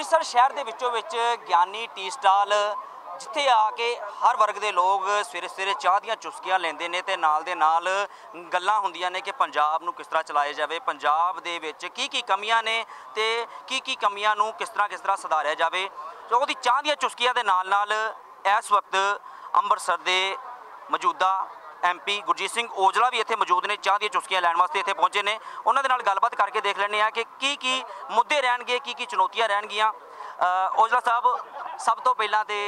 ਅੰਮ੍ਰਿਤਸਰ ਸ਼ਹਿਰ ਦੇ ਵਿੱਚੋਂ ਵਿੱਚ ਗਿਆਨੀ ਟੀ ਸਟਾਲ, ਜਿੱਥੇ ਆ ਕੇ ਹਰ ਵਰਗ ਦੇ ਲੋਕ ਸਵੇਰੇ ਸਵੇਰੇ ਚਾਹ ਦੀਆਂ ਚੁਸਕੀਆਂ ਲੈਂਦੇ ਨੇ ਤੇ ਨਾਲ ਦੇ ਨਾਲ ਗੱਲਾਂ ਹੁੰਦੀਆਂ ਨੇ ਕਿ ਪੰਜਾਬ ਨੂੰ ਕਿਸ ਤਰ੍ਹਾਂ ਚਲਾਇਆ ਜਾਵੇ, ਪੰਜਾਬ ਦੇ ਵਿੱਚ ਕੀ ਕੀ ਕਮੀਆਂ ਨੇ ਤੇ ਕੀ ਕੀ ਕਮੀਆਂ ਨੂੰ ਕਿਸ ਤਰ੍ਹਾਂ ਕਿਸ ਤਰ੍ਹਾਂ ਸੁਧਾਰਿਆ ਜਾਵੇ। ਤੇ ਉਹਦੀ ਚਾਹ ਦੀਆਂ ਚੁਸਕੀਆਂ ਦੇ ਨਾਲ ਨਾਲ ਇਸ ਵਕਤ ਅੰਮ੍ਰਿਤਸਰ ਦੇ ਮੌਜੂਦਾ ਐਮਪੀ ਗੁਰਜੀਤ ਸਿੰਘ ਔਜਲਾ ਵੀ ਇੱਥੇ ਮੌਜੂਦ ਨੇ ਚਾਹ ਦੀਆਂ ਚੁਸਕੀਆਂ ਲੈਣ ਵਾਸਤੇ ਇੱਥੇ ਪਹੁੰਚੇ ਨੇ। ਉਹਨਾਂ ਦੇ ਨਾਲ ਗੱਲਬਾਤ ਕਰਕੇ ਦੇਖ ਲੈਂਦੇ ਆ ਕਿ ਕੀ ਕੀ ਮੁੱਦੇ ਰਹਿਣਗੇ ਕੀ ਕੀ ਚੁਣੌਤੀਆਂ ਰਹਿਣਗੀਆਂ। ਔਜਲਾ ਸਾਹਿਬ ਸਭ ਤੋਂ ਪਹਿਲਾਂ ਤੇ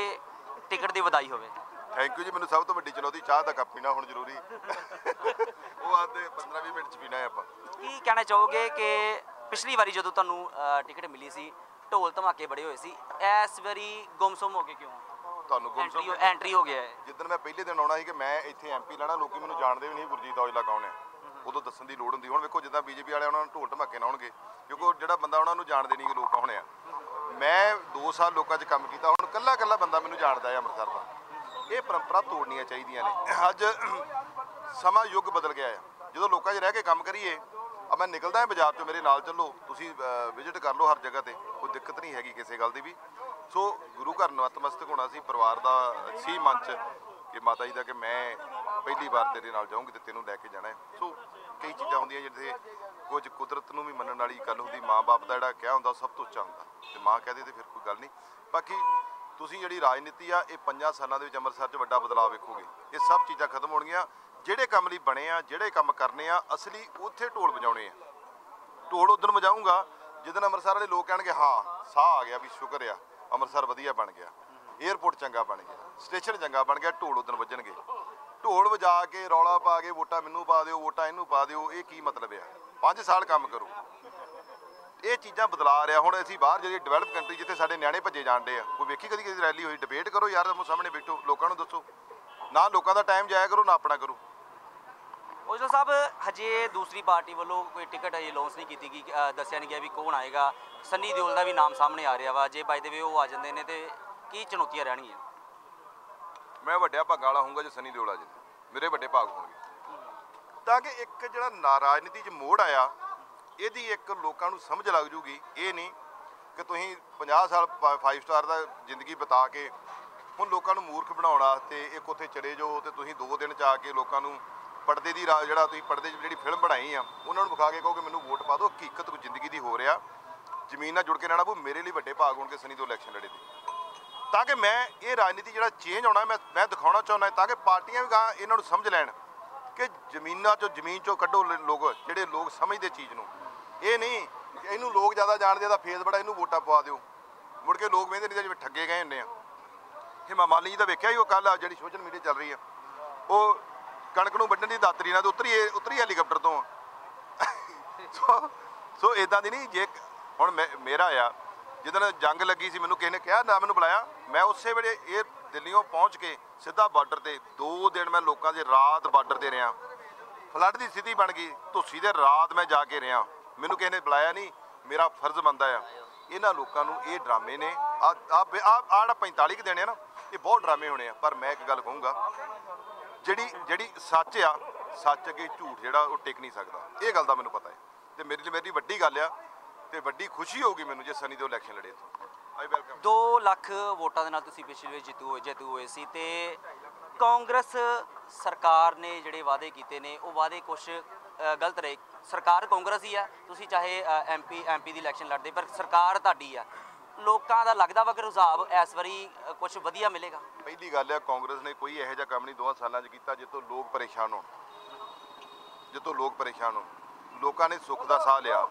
ਟਿਕਟ ਦੀ ਵਧਾਈ ਹੋਵੇ। ਥੈਂਕ ਯੂ ਜੀ ਮੈਨੂੰ ਸਭ ਤੋਂ ਵੱਡੀ ਚੁਣੌਤੀ ਚਾਹ ਦਾ ਕੱਪ ਪੀਣਾ ਹੁਣ ਜ਼ਰੂਰੀ। ਉਹ ਆਦੇ 15 20 ਮਿੰਟ ਚ ਪੀਣਾ ਹੈ ਆਪਾਂ। ਕੀ ਕਹਿਣਾ ਚਾਹੋਗੇ ਕਿ ਪਿਛਲੀ ਵਾਰੀ ਜਦੋਂ ਤੁਹਾਨੂੰ ਟਿਕਟ ਮਿਲੀ ਸੀ ਢੋਲ ਧਮਾਕੇ ਬੜੇ ਹੋਏ ਸੀ ਇਸ ਵਾਰੀ ਗੁੰਮਸੁੰਮ ਹੋ ਗਏ ਕਿਉਂ? ਤੁਹਾਨੂੰ ਐਂਟਰੀ ਗੁੰਮਸਮ ਐਂਟਰੀ ਹੋ ਗਿਆ ਹੈ। ਜਿੱਦਣ ਮੈਂ ਪਹਿਲੇ ਦਿਨ ਆਉਣਾ ਸੀ ਕਿ ਮੈਂ ਇੱਥੇ ਐਮਪੀ ਲੈਣਾ ਲੋਕੀ ਮੈਨੂੰ ਜਾਣਦੇ ਵੀ ਨਹੀਂ ਗੁਰਜੀਤ ਔਜਲਾ ਕੌਣ ਹੈ। ਉਦੋਂ ਦੱਸਣ ਦੀ ਲੋੜ ਹੁੰਦੀ। ਹੁਣ ਵੇਖੋ ਜਿੱਦਾਂ ਬੀਜੇਪੀ ਵਾਲੇ ਉਹਨਾਂ ਨੂੰ ਢੋਲ ਧਮਾਕੇ ਨਾ ਆਉਣਗੇ ਕਿਉਂਕਿ ਜਿਹੜਾ ਬੰਦਾ ਉਹਨਾਂ ਨੂੰ ਜਾਣਦੇ ਨਹੀਂ ਕਿ ਲੋਕ ਕੌਣ ਆ। ਮੈਂ 2 ਸਾਲ ਲੋਕਾਂ 'ਚ ਕੰਮ ਕੀਤਾ ਹੁਣ ਕੱਲਾ ਕੱਲਾ ਬੰਦਾ ਮੈਨੂੰ ਜਾਣਦਾ ਹੈ ਅੰਮ੍ਰਿਤਸਰ ਦਾ। ਇਹ ਪਰੰਪਰਾ ਤੋੜਨੀਆਂ ਚਾਹੀਦੀਆਂ ਨੇ। ਅੱਜ ਸਮਾਂ ਯੁੱਗ ਬਦਲ ਗਿਆ ਹੈ। ਜਦੋਂ ਲੋਕਾਂ 'ਚ ਰਹਿ ਕੇ ਕੰਮ ਕਰੀਏ ਆ ਮੈਂ ਨਿਕਲਦਾ ਹਾਂ ਬਾਜ਼ਾਰ 'ਚੋਂ ਮੇਰੇ ਨਾਲ ਚੱਲੋ ਤੁਸੀਂ ਵਿਜ਼ਿਟ ਕਰ ਲਓ ਹਰ ਜਗ੍ਹਾ ਤੇ ਕੋਈ ਦਿੱਕਤ ਨਹੀਂ ਹੈਗੀ ਕਿਸੇ ਗੱਲ ਦੀ ਵੀ। ਸੋ ਗੁਰੂ ਘਰ ਨਤਮਸਤਕ ਹੋਣਾ ਸੀ, ਪਰਿਵਾਰ ਦਾ ਸੀ ਮਨ 'ਚ ਕਿ ਮਾਤਾ ਜੀ ਦਾ ਕਿ ਮੈਂ ਪਹਿਲੀ ਵਾਰ ਤੇਰੇ ਨਾਲ ਜਾਊਂਗੀ ਤੇ ਤੈਨੂੰ ਲੈ ਕੇ ਜਾਣਾ ਹੈ। ਸੋ ਕਈ ਚੀਜ਼ਾਂ ਹੁੰਦੀਆਂ ਜਿੱਥੇ ਕੁਝ ਕੁਦਰਤ ਨੂੰ ਵੀ ਮੰਨਣ ਵਾਲੀ ਗੱਲ ਹੁੰਦੀ, ਮਾਂ-ਬਾਪ ਦਾ ਜਿਹੜਾ ਕਿਹਾ ਹੁੰਦਾ ਉਹ ਸਭ ਤੋਂ ਉੱਚਾ ਹੁੰਦਾ। ਤੇ ਮਾਂ ਕਹਦੇ ਤੇ ਫਿਰ ਕੋਈ ਗੱਲ ਨਹੀਂ। ਬਾਕੀ ਤੁਸੀਂ ਜਿਹੜੀ ਰਾਜਨੀਤੀ ਆ, ਇਹ ਪੰਜਾਂ ਸਾਲਾਂ ਦੇ ਵਿੱਚ ਅੰਮ੍ਰਿਤਸਰ 'ਚ ਵੱਡਾ ਬਦਲਾਅ ਵੇਖੋਗੇ। ਇਹ ਸਭ ਚੀਜ਼ਾਂ ਖਤਮ ਹੋਣਗੀਆਂ। ਜਿਹੜੇ ਕੰਮ ਲਈ ਬਣੇ ਆ, ਜਿਹੜੇ ਕੰਮ ਕਰਨੇ ਆ, ਅਸਲੀ ਉੱਥੇ ਢੋਲ ਵਜਾਉਣੇ ਆ। ਢੋਲ ਉਦੋਂ ਵਜਾਊਂਗਾ ਜਦੋਂ ਅੰਮ੍ਰਿਤਸਰ ਵਾਲੇ ਲੋਕ ਕਹਿਣਗੇ, ਹਾਂ, ਸਾਹ ਆ ਗਿਆ ਵੀ ਸ਼ੁਕਰ ਆ। ਅੰਮ੍ਰਿਤਸਰ ਵਧੀਆ ਬਣ ਗਿਆ। 에ਅਰਪੋਰਟ ਚੰਗਾ ਬਣ ਗਿਆ। ਸਟੇਸ਼ਨ ਚੰਗਾ ਬਣ ਗਿਆ, ਢੋਲ ਉਦੋਂ ਵੱਜਣਗੇ। ਢੋਲ ਵਜਾ ਕੇ ਰੌਲਾ ਪਾ ਕੇ ਵੋਟਾਂ ਮੈਨੂੰ ਪਾ ਦਿਓ, ਵੋਟਾਂ ਇਹਨੂੰ ਪਾ ਦਿਓ, ਇਹ ਕੀ ਮਤਲਬ ਆ? 5 ਸਾਲ ਕੰਮ ਕਰੋ। ਇਹ ਚੀਜ਼ਾਂ ਬਦਲਾ ਰਿਹਾ। ਹੁਣ ਅਸੀਂ ਬਾਹਰ ਜਿਹੜੀ ਡਿਵੈਲਪ ਕੰਟਰੀ ਜਿੱਥੇ ਸਾਡੇ ਨਿਆਣੇ ਭੱਜੇ ਜਾਂਦੇ ਆ, ਕੋਈ ਵੇਖੀ ਕਦੀ ਕਦੀ ਰੈਲੀ ਹੋਈ ਡਿਬੇਟ ਕਰੋ ਯਾਰ ਆਮੋ ਸਾਹਮਣੇ ਬੈਠੋ, ਲੋਕਾਂ ਨੂੰ ਦੱਸੋ। ਨਾ ਲੋਕਾਂ ਦਾ ਟਾਈਮ ਜਾਇਆ ਕਰੋ, ਨਾ ਆਪਣਾ ਕਰੋ। ਔਜਲਾ ਸਾਹਿਬ, ਹਜੇ ਦੂਸਰੀ ਪਾਰਟੀ ਵੱਲੋਂ ਕੋਈ ਟਿਕਟ ਹਜੇ ਲਾਂਚ ਨਹੀਂ ਕੀਤੀ ਗਈ ਦੱਸਿਆ ਨਹੀਂ ਗਿਆ ਵੀ ਕੌਣ ਆਏਗਾ। ਸੰਨੀ ਦਿਓਲ ਦਾ ਵੀ ਨਾਮ ਸਾਹਮਣੇ ਆ ਰਿਹਾ ਵਾ। ਜੇ ਬਾਈ ਦੇ ਵੇ ਉਹ ਆ ਜਾਂਦੇ ਨੇ, ਤੇ ਕੀ ਚੁਣੌਤੀਆਂ ਰਹਿਣਗੀਆਂ? ਮੈਂ ਵੱਡਿਆ ਭਾਗਾਂ ਵਾਲਾ ਹੋਊਂਗਾ ਜੇ ਸੰਨੀ ਦਿਓਲ ਆ ਜੀ। ਮੇਰੇ ਵੱਡੇ ਭਾਗ ਹੋਣਗੇ। ਤਾਂ ਕਿ ਇੱਕ ਜਿਹੜਾ ਨਾ- ਰਾਜਨੀਤੀ 'ਚ ਮੋੜ ਆਇਆ, ਇਹਦੀ ਇੱਕ ਲੋਕਾਂ ਨੂੰ ਸਮਝ ਲੱਗ ਜੂਗੀ। ਇਹ ਨਹੀਂ ਕਿ ਤੁਸੀਂ 50 ਸਾਲ 5 ਸਟਾਰ ਦਾ ਜ਼ਿੰਦਗੀ ਬਿਤਾ ਕੇ ਹੁਣ ਲੋਕਾਂ ਨੂੰ ਮੂਰਖ ਬਣਾਉਣ ਵਾਸਤੇ ਇੱਕ ਉੱਥੇ ਚਲੇ ਜਾਓ ਤੇ ਤੁਸੀਂ ਦੋ ਦਿਨ ਚ ਆ ਕੇ ਲੋਕਾਂ ਨੂੰ ਪਰਦੇ ਦੀ ਰਾਹ ਜਿਹੜਾ ਤੁਸੀਂ ਪਰਦੇ 'ਚ ਜਿਹੜੀ ਫਿਲਮ ਬਣਾਈ ਆ, ਉਹਨਾਂ ਨੂੰ ਵਿਖਾ ਕੇ ਕਹੋ ਕਿ ਮੈਨੂੰ ਵੋਟ ਪਾ ਦਿਓ ਹਕੀਕਤ ਕੋਈ ਜ਼ਿੰਦਗੀ ਦੀ ਹੋ ਰਿਹਾ। ਜ਼ਮੀਨ ਨਾਲ ਜੁੜ ਕੇ ਰਹਿਣਾ ਪਊ, ਮੇਰੇ ਲਈ ਵੱਡੇ ਭਾਗ ਹੋਣਗੇ ਸਨੀ ਤੋਂ ਇਲੈਕਸ਼ਨ ਲੜੇ ਦੀ। ਤਾਂ ਕਿ ਮੈਂ ਇਹ ਰਾਜਨੀਤੀ ਜਿਹੜਾ ਚੇਂਜ ਹੋਣਾ ਮੈਂ ਮੈਂ ਦਿਖਾਉਣਾ ਚਾਹੁੰਦਾ ਤਾਂ ਕਿ ਪਾਰਟੀਆਂ ਵੀ ਗਾਂ ਇਹਨਾਂ ਨੂੰ ਸਮਝ ਲੈਣ ਕਿ ਜ਼ਮੀਨਾਂ ਚੋਂ, ਜ਼ਮੀਨ ਚੋਂ ਕੱਢੋ ਲੋਕ, ਜਿਹੜੇ ਲੋਕ ਸਮਝਦੇ ਚੀਜ਼ ਨੂੰ। ਇਹ ਨਹੀਂ ਇਹਨੂੰ ਲੋਕ ਜ਼ਿਆਦਾ ਜਾਣਦੇ ਆ ਫੇਸ ਬੜਾ ਇਹਨੂੰ ਵੋਟਾਂ ਪਵਾ ਦਿਓ। ਮੁੜ ਕੇ ਲੋਕ ਵੇਂਦੇ ਨਹੀਂ ਜਿਵੇਂ ਠੱਗੇ ਗਏ ਹੁੰਦੇ ਆ। ਹਿਮਾ ਮਾਲੀ ਜੀ ਦਾ ਵੇਖਿਆ ਹੀ ਉਹ ਕੱਲ ਜਿਹੜੀ ਸੋਸ਼ਲ ਮੀਡੀਆ ਚੱਲ ਰਹੀ ਆ। ਉਹ ਕਣਕ ਨੂੰ ਵੱਢਣ ਦੀ ਦਾਤਰੀ ਨਾਲ ਤੇ ਉਤਰੀ ਉਤਰੀ ਹੈਲੀਕਾਪਟਰ ਤੋਂ। ਸੋ ਸੋ ਇਦਾਂ ਦੀ ਨਹੀਂ, ਜੇ ਹੁਣ ਮੈਂ, ਮੇਰਾ ਆ ਜਦੋਂ ਜੰਗ ਲੱਗੀ ਸੀ, ਮੈਨੂੰ ਕਿਸੇ ਨੇ ਕਿਹਾ, ਨਾ ਮੈਨੂੰ ਬੁਲਾਇਆ। ਮੈਂ ਉਸੇ ਵੇਲੇ ਇਹ ਦਿੱਲੀੋਂ ਪਹੁੰਚ ਕੇ ਸਿੱਧਾ ਬਾਰਡਰ ਤੇ 2 ਦਿਨ ਮੈਂ ਲੋਕਾਂ ਦੇ ਰਾਤ ਬਾਰਡਰ ਤੇ ਰਿਹਾ। ਫਲੱਡ ਦੀ ਸਥਿਤੀ ਬਣ ਗਈ, ਧੁੱਸੀ ਦੇ ਰਾਤ ਮੈਂ ਜਾ ਕੇ ਰਿਹਾ। ਮੈਨੂੰ ਕਿਸੇ ਨੇ ਬੁਲਾਇਆ ਨਹੀਂ, ਮੇਰਾ ਫਰਜ਼ ਬਣਦਾ ਆ। ਇਹਨਾਂ ਲੋਕਾਂ ਨੂੰ ਇਹ ਡਰਾਮੇ ਨੇ, ਆ ਆ ਆ 45 ਕੁ ਦੇਣੇ ਆ ਨਾ, ਇਹ ਬਹੁਤ ਡਰਾਮੇ ਹੋਣੇ ਆ, ਪਰ ਮੈਂ ਇੱਕ ਗੱਲ ਕਹੂੰਗਾ ਜਿਹੜੀ ਜਿਹੜੀ ਸੱਚ ਆ, ਸੱਚ ਅੱਗੇ ਝੂਠ ਜਿਹੜਾ ਉਹ ਟਿਕ ਨਹੀਂ ਸਕਦਾ। ਇਹ ਗੱਲ ਦਾ ਮੈਨੂੰ ਪਤਾ ਹੈ। ਤੇ ਮੇਰੇ ਲਈ ਮੇਰੀ ਵੱਡੀ ਗੱਲ ਆ ਤੇ ਵੱਡੀ ਖੁਸ਼ੀ ਹੋਊਗੀ ਮੈਨੂੰ ਜੇ ਸਨੀ ਦੇ ਇਲੈਕਸ਼ਨ ਲੜੇ ਇੱਥੋਂ। ਆਈ ਵੈਲਕਮ 2 ਲੱਖ ਵੋਟਾਂ ਦੇ ਨਾਲ ਤੁਸੀਂ ਪਿਛਲੇ ਵਾਰ ਜਿੱਤੂ ਹੋਏ ਜੇਤੂ ਹੋਏ ਸੀ ਤੇ ਕਾਂਗਰਸ ਸਰਕਾਰ ਨੇ ਜਿਹੜੇ ਵਾਅਦੇ ਕੀਤੇ ਨੇ, ਉਹ ਵਾਅਦੇ ਕੁਝ ਗਲਤ ਰਹੇ। ਸਰਕਾਰ ਕਾਂਗਰਸ ਹੀ ਆ, ਤੁਸੀਂ ਚਾਹੇ ਐਮਪੀ ਐਮਪੀ ਦੀ ਇਲੈਕਸ਼ਨ ਲੜਦੇ, ਪਰ ਸਰਕਾਰ ਤੁਹਾਡੀ ਆ। ਲੋਕਾਂ ਦਾ ਲੱਗਦਾ ਵਾ ਕਿ ਰੁਝਾਵ ਇਸ ਵਾਰੀ ਕੁਝ ਵਧੀਆ ਮਿਲੇਗਾ? ਪਹਿਲੀ ਗੱਲ ਹੈ, ਕਾਂਗਰਸ ਨੇ ਕੋਈ ਇਹੋ ਜਿਹਾ ਕੰਮ ਨਹੀਂ ਦੋਹਾਂ ਸਾਲਾਂ 'ਚ ਕੀਤਾ ਜਿੱਤੋਂ ਲੋਕ ਪਰੇਸ਼ਾਨ ਹੋਣ। ਜਿੱਤੋਂ ਲੋਕ ਪਰੇਸ਼ਾਨ ਹੋਣ। ਲੋਕਾਂ ਨੇ ਸੁੱਖ ਦਾ ਸਾਹ ਲਿਆ।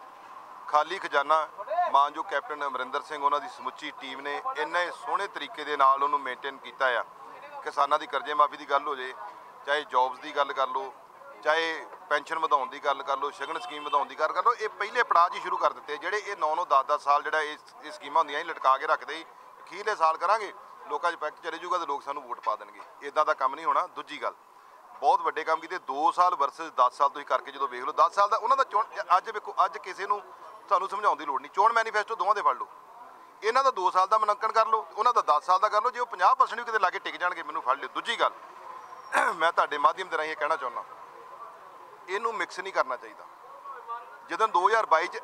ਖਾਲੀ ਖਜ਼ਾਨਾ ਮਾਨਜੋ ਕੈਪਟਨ ਅਮਰਿੰਦਰ ਸਿੰਘ ਉਹਨਾਂ ਦੀ ਸਮੁੱਚੀ ਟੀਮ ਨੇ ਇੰਨੇ ਸੋਹਣੇ ਤਰੀਕੇ ਦੇ ਨਾਲ ਉਹਨੂੰ ਮੇਨਟੇਨ ਕੀਤਾ ਆ। ਕਿਸਾਨਾਂ ਦੀ ਕਰਜ਼ੇ ਮਾਫੀ ਦੀ ਗੱਲ ਹੋ ਜੇ, ਚਾਹੇ ਜੌਬਸ ਦੀ ਗੱਲ ਕਰ ਲਓ, ਚਾਹੇ ਪੈਨਸ਼ਨ ਵਧਾਉਣ ਦੀ ਗੱਲ ਕਰ ਲਓ, ਸ਼ਗਨ ਸਕੀਮ ਵਧਾਉਣ ਦੀ ਗੱਲ ਕਰ ਲਓ, ਇਹ ਪਹਿਲੇ ਪੜਾਅ 'ਚ ਹੀ ਸ਼ੁਰੂ ਕਰ ਦਿੱਤੇ ਜਿਹੜੇ ਇਹ 9-9 10-10 ਸਾਲ ਜਿਹੜਾ ਇਹ ਇਹ ਸਕੀਮਾਂ ਹੁੰਦੀਆਂ ਇਹ ਲਟਕਾ ਕੇ ਰੱਖਦੇ ਸੀ ਅਖੀਰਲੇ ਸਾਲ ਕਰਾਂਗੇ, ਲੋਕਾਂ 'ਚ ਪੈਕਟ ਚਲੇ ਜਾਊਗਾ ਤੇ ਲੋਕ ਸਾਨੂੰ ਵੋਟ ਪਾ ਦੇਣਗੇ। ਇਦਾਂ ਦਾ ਕੰਮ ਨਹੀਂ ਹੋਣਾ। ਦੂਜੀ ਗੱਲ, ਬਹੁਤ ਵੱਡੇ ਕੰਮ ਕੀਤੇ 2 ਸਾਲ ਵਰਸਸ 10 ਸਾਲ ਤੁਸੀਂ ਕਰਕੇ ਜਦੋਂ ਵੇਖ ਲਓ 10 ਸਾਲ ਦਾ ਉਹਨਾਂ ਦਾ ਚੋਣ ਅੱਜ ਵੇਖੋ, ਅੱਜ ਕਿਸੇ ਨੂੰ ਤੁਹਾਨੂੰ ਸਮਝਾਉਣ ਦੀ ਲੋੜ ਨਹੀਂ। ਚੋਣ ਮੈਨੀਫੈਸਟੋ ਦੋਵਾਂ ਦੇ ਫੜ ਲਓ। ਇਹਨਾਂ ਦਾ 2 ਸਾਲ ਦਾ ਮੁਲਾਂਕਣ ਕਰ ਲਓ, ਉਹਨਾਂ ਦਾ 10 ਸਾਲ ਦਾ ਕਰ ਲਓ, ਜੇ ਉਹ 50% ਵੀ ਕਿਤੇ ਲਾ ਕੇ ਟਿਕ ਜਾਣਗੇ, ਮੈਨੂੰ ਫੜ ਲਿਓ। ਦੂਜੀ ਗੱਲ, ਮੈਂ ਤੁਹਾਡੇ ਮਾਧਿਅਮ ਦੇ ਰਾਹੀਂ ਇਹ ਕਹਿਣਾ ਚਾਹੁੰਦਾ। ਇਹਨੂੰ ਮਿਕਸ ਨਹੀਂ ਕਰਨਾ ਚਾਹੀਦਾ। ਜਦੋਂ 2022 ਚ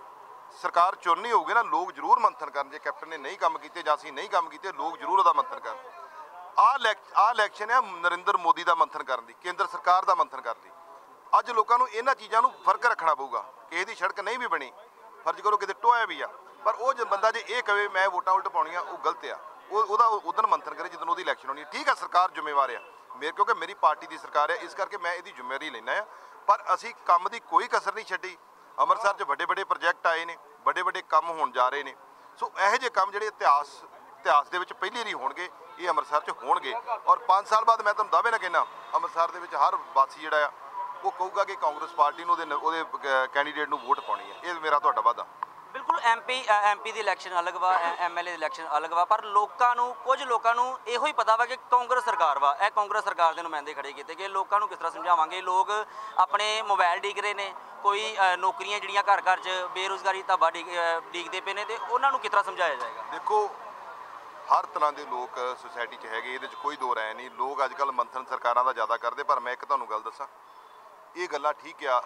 ਸਰਕਾਰ ਚੁਣਨੀ ਹੋਊਗੀ ਨਾ, ਲੋਕ ਜ਼ਰੂਰ ਮੰਥਨ ਕਰਨ, ਜੇ ਕੈਪਟਨ ਨੇ ਨਹੀਂ ਕੰਮ ਕੀਤੇ ਜਾਂ ਅਸੀਂ ਨਹੀਂ ਕੰਮ ਕੀਤੇ, ਲੋਕ ਜ਼ਰੂਰ ਉਹਦਾ ਮੰਥਨ ਕਰਨ। ਆਹ ਲੈਕ- ਆਹ ਇਲੈਕਸ਼ਨ ਹੈ ਨਰਿੰਦਰ ਮੋਦੀ ਦਾ ਮੰਥਨ ਕਰਨ ਦੀ, ਕੇਂਦਰ ਸਰਕਾਰ ਦਾ ਮੰਥਨ ਕਰਨ ਦੀ। ਅੱਜ ਲੋਕਾਂ ਨੂੰ ਇਹਨਾਂ ਚੀਜ਼ਾਂ ਨੂੰ ਫ਼ਰਕ ਰੱਖਣਾ ਪਊਗਾ। ਕਿਸੇ ਦੀ ਸੜਕ ਨਹੀਂ ਵੀ ਬਣੀ, ਫਰਜ਼ ਕਰੋ ਕਿਤੇ ਟੋਇਆ ਵੀ ਆ। ਪਰ ਉਹ ਜੇ ਬੰਦਾ ਜੇ ਇਹ ਕਵੇ ਮੈਂ ਵੋਟਾਂ ਉਲਟ ਪਾਉਣੀਆਂ, ਉਹ ਗਲਤ ਆ। ਉਹ, ਉਹਦਾ ਉਦੋਂ ਮੰਥਨ ਕਰੇ ਜਦੋਂ ਉਹਦੀ ਇਲੈਕਸ਼ਨ ਹੋਣੀ ਠੀਕ ਆ ਸਰਕਾਰ ਜ਼ਿੰਮੇਵਾਰ ਆ। ਮੇਰੇ, ਕਿਉਂਕਿ ਮੇਰੀ ਪਾਰਟੀ ਦੀ ਸਰਕਾਰ ਹੈ ਇਸ ਕਰਕੇ ਮੈਂ ਇਹਦੀ ਜ਼ਿੰਮੇਵਾਰੀ ਲੈਣਾ ਆ। ਪਰ ਅਸੀਂ ਕੰਮ ਦੀ ਕੋਈ ਕਸਰ ਨਹੀਂ ਛੱਡੀ। ਅੰਮ੍ਰਿਤਸਰ 'ਚ ਵੱਡੇ ਵੱਡੇ ਪ੍ਰੋਜੈਕਟ ਆਏ ਨੇ, ਵੱਡੇ ਵੱਡੇ ਕੰਮ ਹੋਣ ਜਾ ਰਹੇ ਨੇ। ਸੋ ਇਹੋ ਜਿਹੇ ਕੰਮ ਜਿਹੜੇ ਇਤਿਹਾਸ ਇਤਿਹਾਸ ਦੇ ਵਿੱਚ ਪਹਿਲੀ ਵਾਰੀ ਹੋਣਗੇ, ਇਹ ਅੰਮ੍ਰਿਤਸਰ 'ਚ ਹੋਣਗੇ। ਔਰ 5 ਸਾਲ ਬਾਅਦ ਮੈਂ ਤੁਹਾਨੂੰ ਦਾਅਵੇ ਨਾਲ ਕਹਿਣਾ ਅੰਮ੍ਰਿਤਸਰ ਦੇ ਵਿੱਚ ਹਰ ਵਾਸੀ ਜਿਹੜਾ ਆ, ਉਹ ਕਹੂਗਾ ਕਿ ਕਾਂਗਰਸ ਪਾਰਟੀ ਨੂੰ ਉਹਦੇ ਉਹਦੇ ਕੈਂਡੀਡੇਟ ਨੂੰ ਵੋਟ ਪਾਉਣੀ ਹੈ। ਇਹ ਮੇਰਾ ਤੁਹਾਡਾ ਵਾਅਦਾ। ਬਿਲਕੁਲ ਐਮਪੀ ਐਮਪੀ ਦੀ ਇਲੈਕਸ਼ਨ ਅਲੱਗ ਵਾ ਐਮਐਲਏ ਦੀ ਇਲੈਕਸ਼ਨ ਅਲੱਗ ਵਾ ਪਰ ਲੋਕਾਂ ਨੂੰ ਕੁਝ ਲੋਕਾਂ ਨੂੰ ਇਹੋ ਹੀ ਪਤਾ ਵਾ ਕਿ ਕਾਂਗਰਸ ਸਰਕਾਰ ਵਾ ਇਹ ਕਾਂਗਰਸ ਸਰਕਾਰ ਦੇ ਨੁਮਾਇੰਦੇ ਖੜੇ ਕੀਤੇ ਗਏ। ਲੋਕਾਂ ਨੂੰ ਕਿਸ ਤਰ੍ਹਾਂ ਸਮਝਾਵਾਂਗੇ? ਲੋਕ ਆਪਣੇ ਮੋਬਾਈਲ ਡੀਕ ਰਹੇ ਨੇ ਕੋਈ ਨੌਕਰੀਆਂ ਜਿਹੜੀਆਂ ਘਰ ਘਰ 'ਚ ਬੇਰੁਜ਼ਗਾਰੀ ਧੱਬਾ ਡੀਕ- ਅ, ਡੀਕਦੇ ਪਏ ਨੇ ਤੇ ਉਹਨਾਂ ਨੂੰ ਕਿਸ ਤਰ੍ਹਾਂ ਸਮਝਾਇਆ ਜਾਏਗਾ? ਦੇਖੋ ਹਰ ਤਰ੍ਹਾਂ ਦੇ ਲੋਕ ਸੁਸਾਇਟੀ 'ਚ ਹੈਗੇ ਇਹਦੇ 'ਚ ਕੋਈ ਦੋ ਰਾਏ ਨਹੀਂ। ਲੋਕ ਅੱਜ ਕੱਲ ਮੰਥਨ ਸਰਕਾਰਾਂ ਦਾ ਜ਼ਿਆਦਾ ਕਰਦੇ ਪਰ ਮੈਂ ਇੱਕ ਤੁਹਾਨੂੰ ਗੱਲ ਦੱਸਾਂ। ਇਹ ਗੱਲਾਂ ਠੀਕ ਆ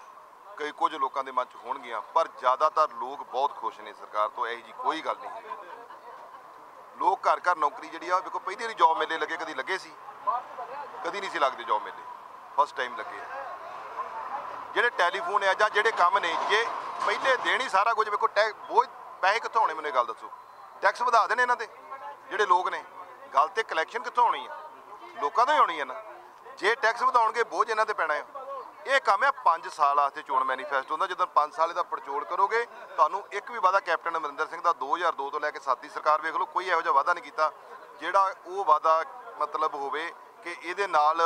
ਕਈ ਕੁਝ ਲੋਕਾਂ ਦੇ ਮਨ 'ਚ ਹੋਣਗੀਆਂ, ਪਰ ਜ਼ਿਆਦਾਤਰ ਲੋਕ ਬਹੁਤ ਖੁਸ਼ ਨੇ ਸਰਕਾਰ ਤੋਂ, ਇਹੋ ਜੀ ਕੋਈ ਗੱਲ ਨਹੀਂ ਹੈ ਲੋਕ ਘਰ ਘਰ ਨੌਕਰੀ ਜਿਹੜੀ ਆ ਵੇਖੋ ਪਹਿਲੀ ਵਾਰੀ ਜੌਬ ਮੇਲੇ ਲੱਗੇ, ਕਦੀ ਲੱਗੇ ਸੀ। ਕਦੀ ਨਹੀਂ ਸੀ ਲੱਗਦੇ ਜੌਬ ਮੇਲੇ। ਫਸਟ ਟਾਈਮ ਲੱਗੇ ਆ। ਜਿਹੜੇ ਟੈਲੀਫੋਨ ਆ ਜਾਂ ਜਿਹੜੇ ਕੰਮ ਨੇ, ਜੇ ਪਹਿਲੇ ਦੇਣ ਹੀ ਸਾਰਾ ਕੁਝ ਵੇਖੋ ਟੈਕ ਬੋਝ, ਪੈਸੇ ਕਿੱਥੋਂ ਆਉਣੇ, ਮੈਨੂੰ ਇਹ ਗੱਲ ਦੱਸੋ? ਟੈਕਸ ਵਧਾ ਦੇਣੇ ਇਹਨਾਂ ਦੇ ਜਿਹੜੇ ਲੋਕ ਨੇ। ਗੱਲ ਤੇ ਕਲੈਕਸ਼ਨ ਕਿੱਥੋਂ ਆਉਣੀ ਆ? ਲੋਕਾਂ ਤੋਂ ਹੀ ਆਉਣੀ ਆ ਨਾ। ਜੇ ਟੈਕਸ ਵਧਾਉਣਗੇ, ਬੋਝ ਇਹਨਾਂ ਤੇ ਪੈਣਾ ਆ। ਇਹ ਕੰਮ ਹੈ 5 ਸਾਲ ਵਾਸਤੇ ਚੋਣ ਮੈਨੀਫੈਸਟੋ ਹੁੰਦਾ ਜਦੋਂ 5 ਸਾਲ ਇਹਦਾ ਪੜਚੋਲ ਕਰੋਗੇ, ਤੁਹਾਨੂੰ ਇੱਕ ਵੀ ਵਾਅਦਾ ਕੈਪਟਨ ਅਮਰਿੰਦਰ ਸਿੰਘ ਦਾ 2002 ਤੋਂ ਲੈ ਕੇ 7 ਸਰਕਾਰ ਵੇਖ ਲਓ, ਕੋਈ ਇਹੋ ਜਿਹਾ ਵਾਅਦਾ ਨਹੀਂ ਕੀਤਾ। ਜਿਹੜਾ ਉਹ ਵਾਅਦਾ ਮਤਲਬ ਹੋਵੇ ਕਿ ਇਹਦੇ ਨਾਲ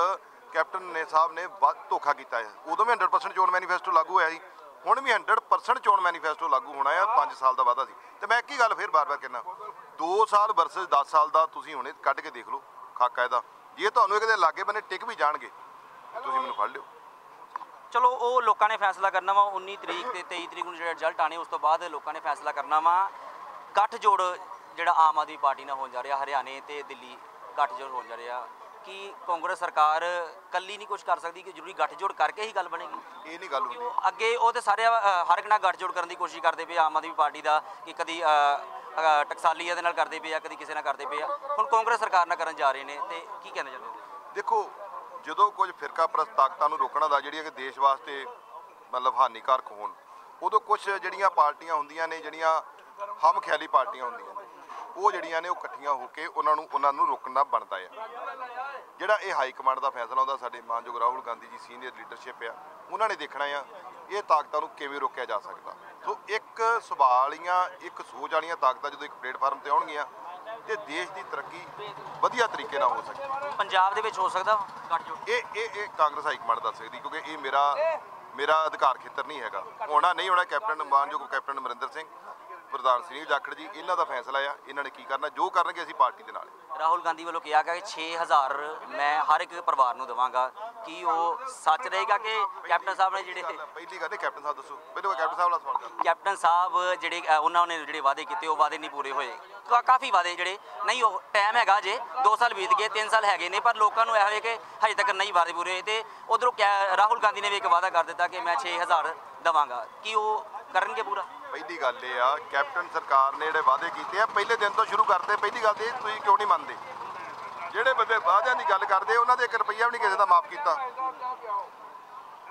ਕੈਪਟਨ ਨੇ ਸਾਹਿਬ ਨੇ ਵੱਧ ਧੋਖਾ ਕੀਤਾ ਹੈ। ਉਦੋਂ ਵੀ 100% ਚੋਣ ਮੈਨੀਫੈਸਟੋ ਲਾਗੂ ਹੋਇਆ ਸੀ। ਹੁਣ ਵੀ 100% ਚੋਣ ਮੈਨੀਫੈਸਟੋ ਲਾਗੂ ਹੋਣਾ ਹੈ 5 ਸਾਲ ਦਾ ਵਾਅਦਾ ਸੀ। ਤੇ ਮੈਂ ਇੱਕ ਹੀ ਗੱਲ ਫੇਰ ਬਾਰ-ਬਾਰ ਕਹਿਣਾ 2 ਸਾਲ ਵਰਸਸ 10 ਸਾਲ ਦਾ ਤੁਸੀਂ ਹੁਣੇ ਕੱਢ ਕੇ ਦੇਖ ਲਓ, ਖਾਕਾ ਇਹਦਾ। ਜੇ ਤੁਹਾਨੂੰ ਇਹ ਕਿਤੇ ਲਾਗੇ ਬੰਨੇ ਟਿਕ ਵੀ ਜਾਣਗੇ, ਤੁਸੀਂ ਮੈਨੂੰ ਫੜ ਲਿਓ। ਚਲੋ ਉਹ ਲੋਕਾਂ ਨੇ ਫੈਸਲਾ ਕਰਨਾ ਵਾ। 19 ਤਰੀਕ ਤੇ 23 ਤਰੀਕ ਨੂੰ ਜਿਹੜਾ ਰਿਜ਼ਲਟ ਆਣੇ ਉਸ ਤੋਂ ਬਾਅਦ ਲੋਕਾਂ ਨੇ ਫੈਸਲਾ ਕਰਨਾ ਵਾ। ਗੱਠ ਜੋੜ ਜਿਹੜਾ ਆਮ ਆਦਮੀ ਪਾਰਟੀ ਨਾਲ ਹੋਣ ਜਾ ਰਿਹਾ ਹਰਿਆਣੇ ਤੇ ਦਿੱਲੀ ਗੱਠ ਜੋੜ ਹੋਣ ਜਾ ਰਿਹਾ। ਕਿ ਕਾਂਗਰਸ ਸਰਕਾਰ ਕੱਲੀ ਨਹੀਂ ਕੁਝ ਕਰ ਸਕਦੀ ਕਿ ਜ਼ਰੂਰੀ ਗੱਠ ਜੋੜ ਕਰਕੇ ਹੀ ਗੱਲ ਬਣੇਗੀ? ਇਹ ਨਹੀਂ ਗੱਲ ਹੁੰਦੀ। ਅੱਗੇ ਉਹ ਤੇ ਸਾਰੇ ਹਰ ਇੱਕ ਨਾਲ ਗੱਠ ਜੋੜ ਕਰਨ ਦੀ ਕੋਸ਼ਿਸ਼ ਕਰਦੇ ਪਏ ਆਮ ਆਦਮੀ ਪਾਰਟੀ ਦਾ ਕਿ ਕਦੀ ਅ, ਅ, ਟਕਸਾਲੀ ਇਹਦੇ ਨਾਲ ਕਰਦੇ ਪਏ ਆ ਕਦੀ ਕਿਸੇ ਨਾਲ ਕਰਦੇ ਪਏ ਆ। ਹੁਣ ਕਾਂਗਰਸ ਸਰਕਾਰ ਨਾਲ ਕਰਨ ਜਾ ਰਹੇ ਨੇ ਤੇ ਕੀ ਕਹਿਣਾ ਚਾਹੁੰਦੇ ਦੇਖੋ ਜਦੋਂ ਕੁਝ ਫਿਰਕਾ ਪ੍ਰਸਤ ਤਾਕਤਾਂ ਨੂੰ ਰੋਕਣਾ ਦਾ ਜਿਹੜੀਆਂ ਕਿ ਦੇਸ਼ ਵਾਸਤੇ ਮਤਲਬ ਹਾਨੀਕਾਰਕ ਹੋਣ, ਉਦੋਂ ਕੁਝ ਜਿਹੜੀਆਂ ਪਾਰਟੀਆਂ ਹੁੰਦੀਆਂ ਨੇ, ਜਿਹੜੀਆਂ ਹਮ ਖਿਆਲੀ ਪਾਰਟੀਆਂ ਹੁੰਦੀਆਂ ਨੇ, ਉਹ ਜਿਹੜੀਆਂ ਨੇ ਉਹ ਇਕੱਠੀਆਂ ਹੋ ਕੇ ਉਹਨਾਂ ਨੂੰ ਉਹਨਾਂ ਨੂੰ ਰੋਕਣਾ ਬਣਦਾ ਹੈ ਜਿਹੜਾ ਇਹ ਹਾਈ ਕਮਾਂਡ ਦਾ ਫੈਸਲਾ ਹੁੰਦਾ ਸਾਡੇ ਮਾਨਯੋਗ ਰਾਹੁਲ ਗਾਂਧੀ ਜੀ ਸੀਨੀਅਰ ਲੀਡਰਸ਼ਿਪ ਆ, ਉਹਨਾਂ ਨੇ ਦੇਖਣਾ ਆ, ਇਹ ਤਾਕਤਾਂ ਨੂੰ ਕਿਵੇਂ ਰੋਕਿਆ ਜਾ ਸਕਦਾ। ਸੋ ਇੱਕ ਸਵਾਲੀਆਂ ਇੱਕ ਸੋਚ ਵਾਲੀਆਂ ਤਾਕਤਾਂ ਜਦੋਂ ਇੱਕ ਪਲੇਟਫਾਰਮ ਤੇ ਆਉਣਗੀਆਂ ਤੇ ਦੇਸ਼ ਦੀ ਤਰੱਕੀ ਵਧੀਆ ਤਰੀਕੇ ਨਾਲ ਹੋ ਸਕਦੀ ਪੰਜਾਬ ਦੇ ਵਿੱਚ ਹੋ ਸਕਦਾ ਵਾ ਗੱਠ ਜੋੜ। ਇਹ ਇਹ ਇਹ ਕਾਂਗਰਸ ਹਾਈ ਕਮਾਂਡ ਦੱਸ ਸਕਦੀ ਕਿਉਂਕਿ ਇਹ ਮੇਰਾ ਮੇਰਾ ਅਧਿਕਾਰ ਖੇਤਰ ਨਹੀਂ ਹੈਗਾ। ਹੋਣਾ ਨਹੀਂ ਹੋਣਾ ਕੈਪਟਨ ਮਾਨਯੋਗ ਕੈਪਟਨ ਅਮਰਿੰਦਰ ਸਿੰਘ ਪ੍ਰਧਾਨ ਸੁਨੀਲ ਜਾਖੜ ਜੀ ਇਹਨਾਂ ਦਾ ਫੈਸਲਾ ਆ ਇਹਨਾਂ ਨੇ ਕੀ ਕਰਨਾ ਜੋ ਕਰਨਗੇ ਅਸੀਂ ਪਾਰਟੀ ਦੇ ਨਾਲ। ਰਾਹੁਲ ਗਾਂਧੀ ਵੱਲੋਂ ਕਿਹਾ ਗਿਆ ਕਿ 6000 ਮੈਂ ਹਰ ਇੱਕ ਪਰਿਵਾਰ ਨੂੰ ਦੇਵਾਂਗਾ ਕੀ ਉਹ ਸੱਚ ਰਹੇਗਾ ਕਿ ਕੈਪਟਨ ਸਾਹਿਬ ਨੇ ਜਿਹੜੇ ਪਹਿਲੀ ਗੱਲ ਹੈ ਕੈਪਟਨ ਸਾਹਿਬ ਦੱਸੋ। ਪਹਿਲਾਂ ਕੈਪਟਨ ਸਾਹਿਬ ਨਾਲ ਸਵਾਲ ਕਰ ਕੈਪਟਨ ਸਾਹਿਬ ਜਿਹੜੇ ਉਹਨਾਂ ਨੇ ਜਿਹੜੇ ਵਾਅਦੇ ਕੀਤੇ ਉਹ ਵਾਅਦੇ ਨਹੀਂ ਪੂਰੇ ਹੋਏ। ਕਾਫੀ ਵਾਅਦੇ ਜਿਹੜੇ ਨਹੀਂ ਉਹ ਟਾਈਮ ਹੈਗਾ ਜੇ 2 ਸਾਲ ਬੀਤ ਗਏ 3 ਸਾਲ ਹੈਗੇ ਨੇ ਪਰ ਲੋਕਾਂ ਨੂੰ ਇਹ ਹੋਵੇ ਕਿ ਹਜੇ ਤੱਕ ਨਹੀਂ ਵਾਅਦੇ ਪੂਰੇ ਹੋਏ ਤੇ ਉਧਰੋਂ ਰਾਹੁਲ ਗਾਂਧੀ ਨੇ ਵੀ ਇੱਕ ਵਾਅਦਾ ਕਰ ਦਿੱਤਾ ਕਿ ਮੈਂ 6000 ਦੇਵਾਂਗਾ। ਕੀ ਉਹ ਕਰਨਗੇ ਪੂਰਾ? ਪਹਿਲੀ ਗੱਲ ਇਹ ਆ ਕੈਪਟਨ ਸਰਕਾਰ ਨੇ ਜਿਹੜੇ ਵਾਅਦੇ ਕੀਤੇ ਆ ਪਹਿਲੇ ਦਿਨ ਤੋਂ ਸ਼ੁਰੂ ਕਰਤੇ ਪਹਿਲੀ ਗੱਲ ਤੇ ਇਹ ਤੁਸੀਂ ਕਿਉਂ ਨਹੀਂ ਮੰਨਦੇ? ਜਿਹੜੇ ਬੰਦੇ ਵਾਅਦਿਆਂ ਦੀ ਗੱਲ ਕਰਦੇ, ਉਹਨਾਂ ਦੇ 1 ਰੁਪਈਆ ਵੀ ਨਹੀਂ ਕਿਸੇ ਦਾ ਮਾਫ ਕੀਤਾ।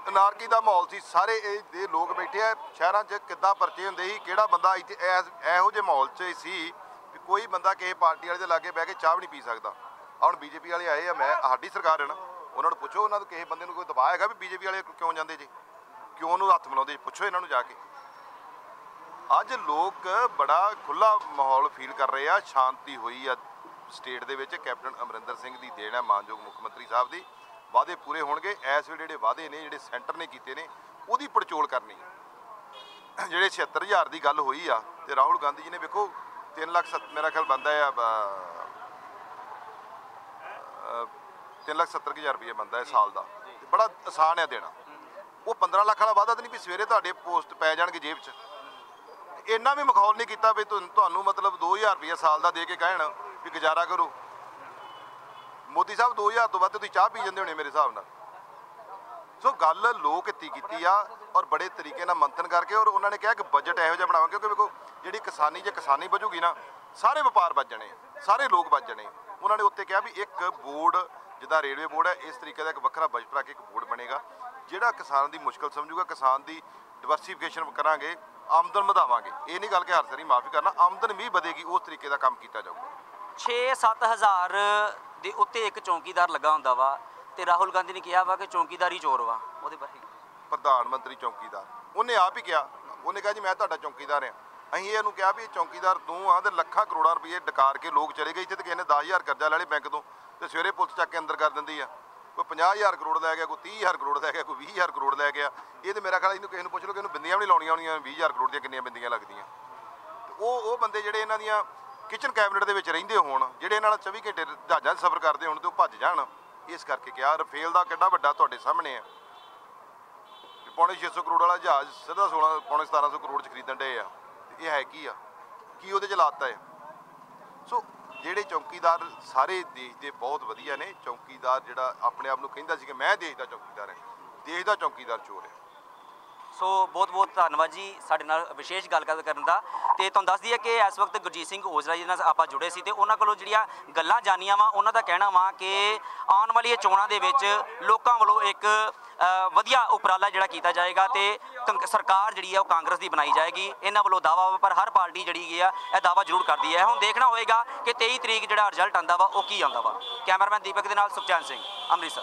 ਅਨਾਰਕੀ ਦਾ ਮਾਹੌਲ ਸੀ, ਸਾਰੇ ਇਹ ਦੇ ਲੋਕ ਬੈਠੇ ਆ, ਸ਼ਹਿਰਾਂ 'ਚ ਕਿੱਦਾਂ ਪਰਚੇ ਹੁੰਦੇ ਸੀ, ਕਿਹੜਾ ਬੰਦਾ ਇੱਥੇ ਐਸ- ਇਹੋ ਜਿਹੇ ਮਾਹੌਲ 'ਚ ਸੀ ਵੀ ਕੋਈ ਬੰਦਾ ਕਿਸੇ ਪਾਰਟੀ ਵਾਲੇ ਦੇ ਲਾਗੇ ਬਹਿ ਕੇ ਚਾਹ ਵੀ ਨਹੀਂ ਪੀ ਸਕਦਾ। ਆਹ ਹੁਣ ਬੀਜੇਪੀ ਵਾਲੇ ਆਏ ਆ, ਮੈਂ, ਸਾਡੀ ਸਰਕਾਰ ਹੈ ਨਾ, ਉਹਨਾਂ ਨੂੰ ਪੁੱਛੋ, ਉਹਨਾਂ ਨੂੰ ਕਿਸੇ ਬੰਦੇ ਨੂੰ ਕੋਈ ਦਬਾਅ ਹੈਗਾ ਵੀ ਬੀਜੇਪੀ ਵਾਲੇ ਕਿਉਂ ਜਾਂਦੇ ਜੀ? ਕਿਉਂ ਉਹਨੂੰ ਹੱਥ ਮਿਲਾਉਂਦੇ ਪੁੱਛੋ ਇਹਨਾਂ ਨੂੰ ਜਾ ਕੇ। ਅੱਜ ਲੋਕ ਬੜਾ ਖੁੱਲਾ ਮਾਹੌਲ ਫੀਲ ਕਰ ਰਹੇ ਆ, ਸ਼ਾਂਤੀ ਹੋਈ ਆ ਸਟੇਟ ਦੇ ਵਿੱਚ ਕੈਪਟਨ ਅਮਰਿੰਦਰ ਸਿੰਘ ਦੀ ਦੇਣ ਹੈ, ਮਾਨਯੋਗ ਮੁੱਖ ਮੰਤਰੀ ਸਾਹਿਬ ਦੀ। ਵਾਅਦੇ ਪੂਰੇ ਹੋਣਗੇ। ਇਸ ਵੇਲੇ ਜਿਹੜੇ ਵਾਅਦੇ ਨੇ, ਜਿਹੜੇ ਸੈਂਟਰ ਨੇ ਕੀਤੇ ਨੇ, ਉਹਦੀ ਪੜਚੋਲ ਕਰਨੀ ਹੈ। ਜਿਹੜੇ 76000 ਦੀ ਗੱਲ ਹੋਈ ਆ, ਤੇ ਰਾਹੁਲ ਗਾਂਧੀ ਜੀ ਨੇ ਵੇਖੋ 3 ਲੱਖ ਸੱਤ- ਮੇਰਾ ਖਿਆਲ ਬੰਦਾ ਆ 3 ਲੱਖ 70 ਹਜ਼ਾਰ ਰੁਪਏ ਬੰਦਾ ਹੈ ਸਾਲ ਦਾ। ਬੜਾ ਆਸਾਨ ਹੈ ਦੇਣਾ। ਉਹ 15 ਲੱਖ ਵਾਲਾ ਵਾਅਦਾ ਤਾਂ ਨਹੀਂ ਵੀ ਸਵੇਰੇ ਤੁਹਾਡੇ ਪੋਸਟ ਪੈ ਜਾਣਗੇ ਜੇਬ 'ਚ। ਇੰਨਾ ਵੀ ਮਖੌਲ ਨਹੀਂ ਕੀਤਾ ਵੀ ਤੁਹਾਨੂੰ ਮਤਲਬ 2000 ਰੁਪਏ ਸਾਲ ਦਾ ਦੇ ਕੇ ਕਹਿਣ। ਵੀ ਗੁਜ਼ਾਰਾ ਕਰੋ। ਮੋਦੀ ਸਾਹਿਬ 2000 ਤੋਂ ਵੱਧ ਤੁਸੀਂ ਚਾਹ ਪੀ ਜਾਂਦੇ ਹੋਣੇ ਮੇਰੇ ਹਿਸਾਬ ਨਾਲ। ਸੋ ਗੱਲ ਲੋਕ ਹਿੱਤੀ ਕੀਤੀ ਆ ਔਰ ਬੜੇ ਤਰੀਕੇ ਨਾਲ ਮੰਥਨ ਕਰਕੇ ਔਰ ਉਹਨਾਂ ਨੇ ਕਿਹਾ ਕਿ ਬਜਟ ਇਹੋ ਜਿਹਾ ਬਣਾਵਾਂਗੇ ਕਿਉਂਕਿ ਵੇਖੋ, ਜਿਹੜੀ ਕਿਸਾਨੀ, ਜੇ ਕਿਸਾਨੀ ਬਜੂਗੀ ਨਾ, ਸਾਰੇ ਵਪਾਰ ਵੱਜ ਜਾਣੇ ਸਾਰੇ ਲੋਕ ਵੱਜ ਜਾਣੇ ਉਹਨਾਂ ਨੇ ਉੱਤੇ ਕਿਹਾ ਵੀ ਇੱਕ ਬੋਰਡ, ਜਿੱਦਾਂ ਰੇਲਵੇ ਬੋਰਡ ਹੈ, ਇਸ ਤਰੀਕੇ ਦਾ ਇੱਕ ਵੱਖਰਾ ਬਜਟ ਰੱਖ ਕੇ ਇੱਕ ਬੋਰਡ ਬਣੇਗਾ, ਜਿਹੜਾ ਕਿਸਾਨ ਦੀ ਮੁਸ਼ਕਲ ਸਮਝੂਗਾ, ਕਿਸਾਨ ਦੀ ਡਿਵਰਸੀਫਿਕੇਸ਼ਨ ਕਰਾਂਗੇ, ਆਮਦਨ ਵਧਾਵਾਂਗੇ। ਇਹ ਨਹੀਂ ਗੱਲ ਕਿ ਹਰ ਸਾਰੀ ਮਾਫੀ ਕਰਨਾ, ਆਮਦਨ ਵੀ ਵਧੇਗੀ, ਉਸ ਤਰੀਕੇ ਦਾ ਕੰਮ ਕੀਤਾ ਜਾਊਗਾ। 6-7 ਹਜ਼ਾਰ ਦੇ ਉੱਤੇ ਇੱਕ ਚੌਕੀਦਾਰ ਲੱਗਾ ਹੁੰਦਾ ਵਾ ਤੇ ਰਾਹੁਲ ਗਾਂਧੀ ਨੇ ਕਿਹਾ ਵਾ ਕਿ ਚੌਕੀਦਾਰੀ ਚੋਰ ਵਾ। ਉਹਦੇ ਬਾਰੇ। ਪ੍ਰਧਾਨ ਮੰਤਰੀ ਚੌਕੀਦਾਰ। ਉਹਨੇ ਆਪ ਹੀ ਕਿਹਾ। ਉਹਨੇ ਕਿਹਾ ਜੀ, ਮੈਂ ਤੁਹਾਡਾ ਚੌਕੀਦਾਰ ਆ ਅਸੀਂ ਇਹਨੂੰ ਕਿਹਾ ਵੀ ਇਹ ਚੌਕੀਦਾਰ ਤੂੰ ਆ ਤੇ ਲੱਖਾਂ ਕਰੋੜਾਂ ਰੁਪਏ ਡਕਾਰ ਕੇ ਲੋਕ ਚਲੇ ਗਏ। ਇੱਥੇ ਤੇ ਕਿਸੇ ਨੇ 10000 ਕਰਜ਼ਾ ਲੈ ਲਈ ਬੈਂਕ ਤੋਂ ਤੇ ਸਵੇਰੇ ਪੁਲਿਸ ਚੱਕ ਕੇ ਅੰਦਰ ਕਰ ਦਿੰਦੀ ਆ। ਕੋਈ 50000 ਕਰੋੜ ਲੈ ਗਿਆ, ਕੋਈ 30000 ਕਰੋੜ ਲੈ ਗਿਆ, ਕੋਈ 20000 ਕਰੋੜ ਲੈ ਗਿਆ। ਇਹ ਤੇ ਮੇਰਾ ਖਿਆਲ ਇਹਨੂੰ ਕਿਸੇ ਨੂੰ ਪੁੱਛ ਲਓ ਕਿ ਇਹਨੂੰ ਬਿੰਦੀਆਂ ਵੀ ਨਹੀਂ ਲਾਉਣੀਆਂ ਹੋਣੀਆਂ 20000 ਕਰੋੜ ਦੀਆਂ ਕਿੰਨੀਆਂ ਬਿੰਦੀਆਂ ਲੱਗਦੀਆਂ। ਉਹ ਉਹ ਬੰਦੇ ਜਿਹੜੇ ਇਹਨਾਂ ਦੀਆਂ ਕਿਚਨ ਕੈਬਨਿਟ ਦੇ ਵਿੱਚ ਰਹਿੰਦੇ ਹੋਣ, ਜਿਹੜੇ ਇਹਨਾਂ ਨਾਲ 24 ਘੰਟੇ ਜਹਾਜ਼ਾਂ 'ਚ ਸਫ਼ਰ ਕਰਦੇ ਹੋਣ ਤੇ ਉਹ ਭੱਜ ਜਾਣ, ਇਸ ਕਰਕੇ ਕਿਹਾ, ਰਫੇਲ ਦਾ ਕਿੱਡਾ ਵੱਡਾ ਤੁਹਾਡੇ ਸਾਹਮਣੇ ਆ। ਵੀ ਪੌਣੇ 600 ਕਰੋੜ ਵਾਲਾ ਜਹਾਜ਼ ਸਿੱਧਾ 16 ਪੌਣੇ 1700 ਕਰੋੜ 'ਚ ਖਰੀਦਣ ਡਏ ਆ। ਤੇ ਇਹ ਹੈ ਕੀ ਆ? ਕੀ ਉਹਦੇ 'ਚ ਲਾਤਾ ਹੈ? ਸੋ, ਜਿਹੜੇ ਚੌਕੀਦਾਰ ਸਾਰੇ ਦੇਸ਼ ਦੇ ਬਹੁਤ ਵਧੀਆ ਨੇ, ਚੌਕੀਦਾਰ ਜਿਹੜਾ ਆਪਣੇ ਆਪ ਨੂੰ ਕਹਿੰਦਾ ਸੀ ਕਿ ਮੈਂ ਦੇਸ਼ ਦਾ ਚੌਕੀਦਾਰ ਹਾਂ, ਦੇਸ਼ ਦਾ ਚੌਕੀਦਾਰ ਚੋਰ ਹੈ। ਸੋ ਬਹੁਤ ਬਹੁਤ ਧੰਨਵਾਦ ਜੀ ਸਾਡੇ ਨਾਲ ਵਿਸ਼ੇਸ਼ ਗੱਲਬਾਤ ਕਰਨ ਦਾ। ਤੇ ਤੁਹਾਨੂੰ ਦੱਸ ਦਈਏ ਕਿ ਇਸ ਵਕਤ ਗੁਰਜੀਤ ਸਿੰਘ ਔਜਲਾ ਜੀ ਨਾਲ ਆਪਾਂ ਜੁੜੇ ਸੀ ਤੇ ਉਹਨਾਂ ਕੋਲੋਂ ਜਿਹੜੀਆਂ ਗੱਲਾਂ ਜਾਨੀਆਂ ਵਾ, ਉਹਨਾਂ ਦਾ ਕਹਿਣਾ ਵਾ ਕਿ ਆਉਣ ਵਾਲੀਆਂ ਚੋਣਾਂ ਦੇ ਵਿੱਚ ਲੋਕਾਂ ਵੱਲੋਂ ਇੱਕ ਵਧੀਆ ਉਪਰਾਲਾ ਜਿਹੜਾ ਕੀਤਾ ਜਾਏਗਾ ਤੇ ਕੰਗ- ਸਰਕਾਰ ਜਿਹੜੀ ਆ ਉਹ ਕਾਂਗਰਸ ਦੀ ਬਣਾਈ ਜਾਏਗੀ। ਇਹਨਾਂ ਵੱਲੋਂ ਦਾਵਾ ਵਾ, ਪਰ ਹਰ ਪਾਰਟੀ ਜਿਹੜੀ ਹੈਗੀ ਆ, ਇਹ ਦਾਵਾ ਜ਼ਰੂਰ ਕਰਦੀ ਹੈ। ਹੁਣ ਦੇਖਣਾ ਹੋਏਗਾ ਕਿ 23 ਤਰੀਕ ਜਿਹੜਾ ਰਿਜ਼ਲਟ ਆਂਦਾ ਵਾ, ਉਹ ਕੀ ਆਂਦਾ ਵਾ। ਕੈਮਰਾਮੈਨ ਦੀਪਕ ਦੇ ਨਾਲ ਸੁਖਚੈਨ ਸਿੰਘ, ਅੰਮ੍ਰਿਤਸਰ।